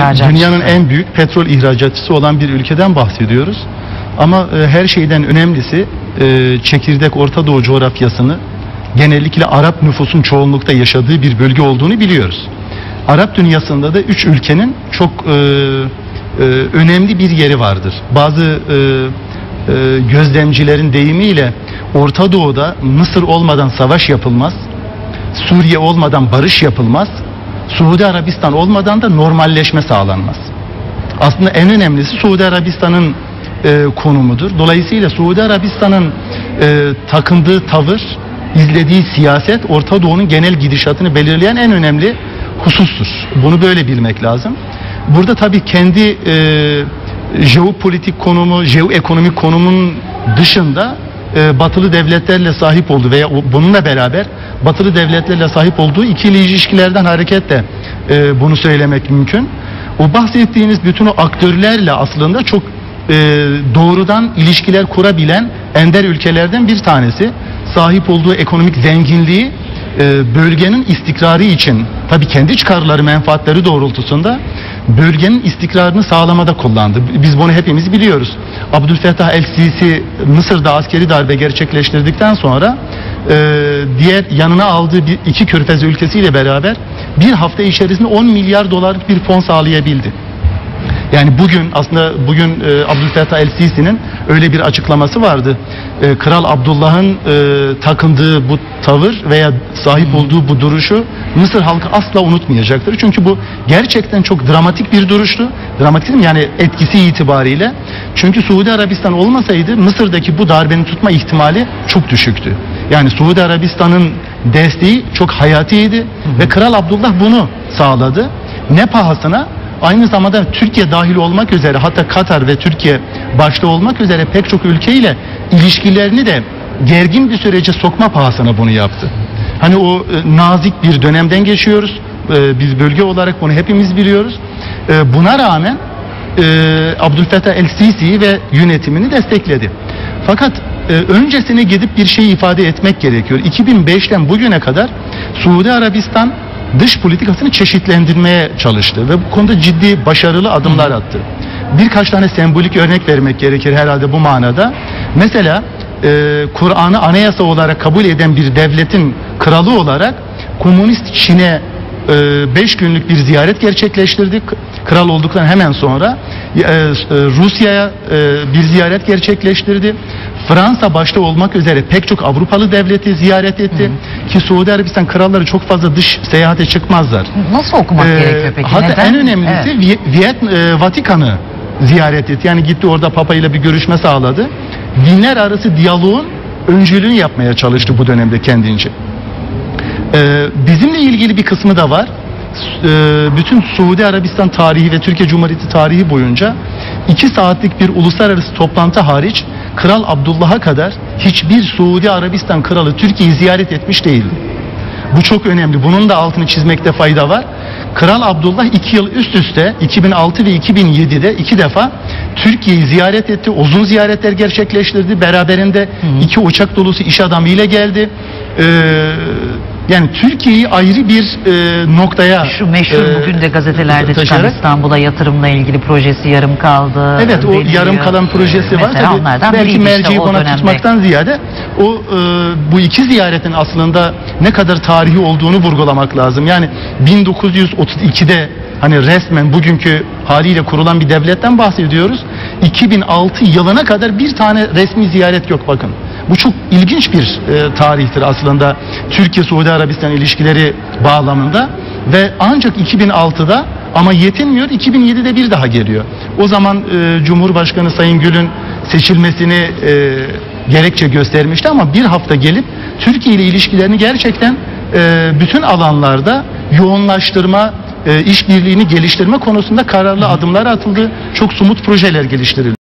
İhracatçısı. dünyanın en büyük petrol ihracatçısı olan bir ülkeden bahsediyoruz. Ama e, her şeyden önemlisi e, çekirdek Orta Doğu coğrafyasını genellikle Arap nüfusun çoğunlukta yaşadığı bir bölge olduğunu biliyoruz. Arap dünyasında da üç ülkenin çok e, önemli bir yeri vardır. Bazı gözlemcilerin deyimiyle Orta Doğu'da Mısır olmadan savaş yapılmaz, Suriye olmadan barış yapılmaz, Suudi Arabistan olmadan da normalleşme sağlanmaz. Aslında en önemlisi Suudi Arabistan'ın e, konumudur. Dolayısıyla Suudi Arabistan'ın e, takındığı tavır, izlediği siyaset Orta Doğu'nun genel gidişatını belirleyen en önemli husustur. Bunu böyle bilmek lazım. Burada tabii kendi e, jeopolitik konumu, jeoekonomik konumun dışında e, batılı devletlerle sahip olduğu veya bununla beraber batılı devletlerle sahip olduğu ikili ilişkilerden hareketle e, bunu söylemek mümkün. O bahsettiğiniz bütün o aktörlerle aslında çok e, doğrudan ilişkiler kurabilen ender ülkelerden bir tanesi. Sahip olduğu ekonomik zenginliği e, bölgenin istikrarı için tabii kendi çıkarları menfaatleri doğrultusunda bölgenin istikrarını sağlamada kullandı. Biz bunu hepimiz biliyoruz. Abdülfettah el-Sisi Mısır'da askeri darbe gerçekleştirdikten sonra e, diğer yanına aldığı bir, iki körfez ülkesiyle beraber bir hafta içerisinde 10 milyar dolarlık bir fon sağlayabildi. Yani bugün aslında bugün e, Abdülfettah el-Sisi'nin öyle bir açıklaması vardı. E, Kral Abdullah'ın e, takındığı bu tavır veya sahip olduğu bu duruşu Mısır halkı asla unutmayacaktır. Çünkü bu gerçekten çok dramatik bir duruştu. Dramatik yani etkisi itibariyle. Çünkü Suudi Arabistan olmasaydı Mısır'daki bu darbenin tutma ihtimali çok düşüktü. Yani Suudi Arabistan'ın desteği çok hayatiydi ve Kral Abdullah bunu sağladı. Ne pahasına? Aynı zamanda Türkiye dahil olmak üzere hatta Katar ve Türkiye başta olmak üzere pek çok ülkeyle ilişkilerini de gergin bir sürece sokma pahasına bunu yaptı. Hani o e, nazik bir dönemden geçiyoruz. E, biz bölge olarak bunu hepimiz biliyoruz. E, buna rağmen e, Abdülfettah el-Sisi'yi ve yönetimini destekledi. Fakat e, öncesine gidip bir şey ifade etmek gerekiyor. 2005'ten bugüne kadar Suudi Arabistan dış politikasını çeşitlendirmeye çalıştı ve bu konuda ciddi başarılı adımlar attı. Birkaç tane sembolik örnek vermek gerekir herhalde bu manada. Mesela e, Kur'an'ı anayasa olarak kabul eden bir devletin kralı olarak komünist Çin'e 5 günlük bir ziyaret gerçekleştirdik. Kral olduktan hemen sonra e, e, Rusya'ya e, bir ziyaret gerçekleştirdi. Fransa başta olmak üzere pek çok Avrupalı devleti ziyaret etti. Ki Suudi Arabistan kralları çok fazla dış seyahate çıkmazlar. Nasıl okumak Ee, gerekiyor peki? Hatta Neden? en önemlisi Evet. Vi- Viyet, e, Vatikan'ı ziyaret etti. Yani gitti orada Papa ile bir görüşme sağladı. Dinler arası diyaloğun öncülüğünü yapmaya çalıştı bu dönemde kendince. Ee, bizimle ilgili bir kısmı da var. S- e, bütün Suudi Arabistan tarihi ve Türkiye Cumhuriyeti tarihi boyunca iki saatlik bir uluslararası toplantı hariç Kral Abdullah'a kadar hiçbir Suudi Arabistan kralı Türkiye'yi ziyaret etmiş değildi. Bu çok önemli. Bunun da altını çizmekte fayda var. Kral Abdullah iki yıl üst üste 2006 ve 2007'de iki defa Türkiye'yi ziyaret etti. Uzun ziyaretler gerçekleştirdi. Beraberinde iki uçak dolusu iş adamıyla geldi. Ee, yani Türkiye'yi ayrı bir e, noktaya Şu meşhur e, bugün de gazetelerde çıkan taşıyarak- İstanbul'a yatırımla ilgili projesi yarım kaldı. Evet o deniliyor. yarım kalan projesi var. Mesela Tabii onlardan belki işte merceği o buna dönemde. tutmaktan ziyade o e, bu iki ziyaretin aslında ne kadar tarihi olduğunu vurgulamak lazım. Yani 1932'de hani resmen bugünkü haliyle kurulan bir devletten bahsediyoruz. 2006 yılına kadar bir tane resmi ziyaret yok bakın. Bu çok ilginç bir e, tarihtir aslında Türkiye-Suudi Arabistan ilişkileri bağlamında ve ancak 2006'da ama yetinmiyor 2007'de bir daha geliyor. O zaman e, Cumhurbaşkanı Sayın Gül'ün seçilmesini e, gerekçe göstermişti ama bir hafta gelip Türkiye ile ilişkilerini gerçekten e, bütün alanlarda yoğunlaştırma, e, işbirliğini geliştirme konusunda kararlı adımlar atıldı. Çok somut projeler geliştirildi.